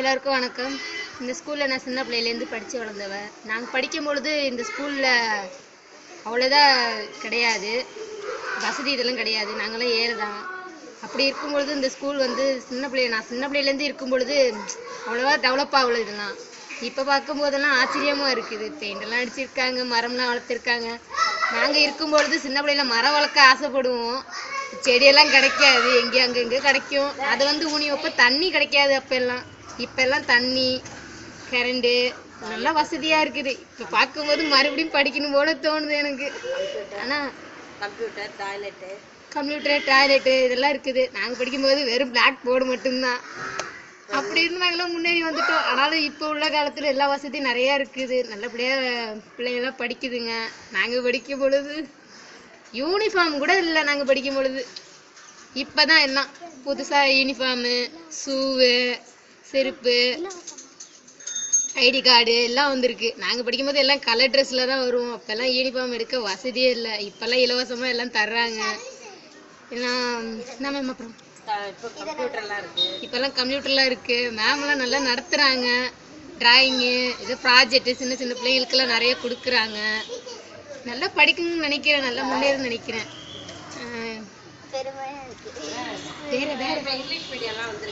எல்லாருக்கும் வணக்கம். இந்த ஸ்கூலில் நான் சின்ன பிள்ளையிலேருந்து படித்து வளர்ந்தவ. நாங்கள் படிக்கும் பொழுது இந்த ஸ்கூலில் அவ்வளோதான் கிடையாது. வசதி இதெல்லாம் கிடையாது. நாங்களாம் ஏறு தான் அப்படி இருக்கும் பொழுது இந்த ஸ்கூல் வந்து சின்ன பிள்ளை நான் சின்ன பிள்ளையிலேருந்து இருக்கும் பொழுது அவ்வளோவா டெவலப் ஆகல இதெல்லாம். இப்போ பார்க்கும்போதெல்லாம் ஆச்சரியமாக இருக்குது. பெயிண்டெல்லாம் அடிச்சிருக்காங்க மரம்லாம் வளர்த்துருக்காங்க. நாங்கள் இருக்கும் பொழுது சின்ன பிள்ளையில மரம் வளர்க்க ஆசைப்படுவோம். செடியெல்லாம் கிடைக்காது. எங்கேயும் அங்கங்கே கிடைக்கும். அது வந்து ஊனி வைப்ப தண்ணி கிடைக்காது அப்பெல்லாம். இப்பெல்லாம் தண்ணி கரண்டு நல்லா வசதியாக இருக்குது. இப்போ பார்க்கும்போது மறுபடியும் படிக்கணும் போல தோணுது எனக்கு. ஆனால் கம்ப்யூட்டர் டாய்லெட்டு கம்ப்யூட்டர் டாய்லெட்டு இதெல்லாம் இருக்குது. நாங்கள் படிக்கும்போது வெறும் பிளாக் போர்டு மட்டும்தான். அப்படி இருந்து நாங்களாம் முன்னேறி வந்துட்டோம். ஆனாலும் இப்போ உள்ள காலத்தில் எல்லா வசதியும் நிறையா இருக்குது. நல்லபடியாக பிள்ளைங்கள்லாம் படிக்குதுங்க. நாங்கள் படிக்கும் பொழுது யூனிஃபார்ம் கூட இல்லை நாங்கள் படிக்கும் பொழுது. இப்போ தான் எல்லாம் புதுசாக யூனிஃபார்மு ஷூவு செருப்பு ஐடி கார்டு எல்லாம் வந்திருக்கு. நாங்கள் படிக்கும்போது எல்லாம் கலர் ட்ரெஸ்ஸில் தான் வருவோம். அப்போல்லாம் யூனிஃபார்ம் எடுக்க வசதியே இல்லை. இப்போல்லாம் இலவசமாக எல்லாம் தர்றாங்க. எல்லாம் என்ன மேம் அப்புறம்? இப்போ கம்ப்யூட்டர்லாம் இருக்கு. இப்போல்லாம் கம்ப்யூட்டர்லாம் இருக்குது மேம்லாம் நல்லா நடத்துகிறாங்க டிராயிங்கு இது ப்ராஜெக்ட்டு சின்ன சின்ன பிள்ளைங்களுக்கெல்லாம் நிறைய கொடுக்குறாங்க. நல்லா படிக்கணும்னு நினைக்கிறேன். நல்லா முன்னேறணும்னு நினைக்கிறேன். வேற வேற இங்கிலீஷ் மீடியம்லாம் வந்திருக்கு.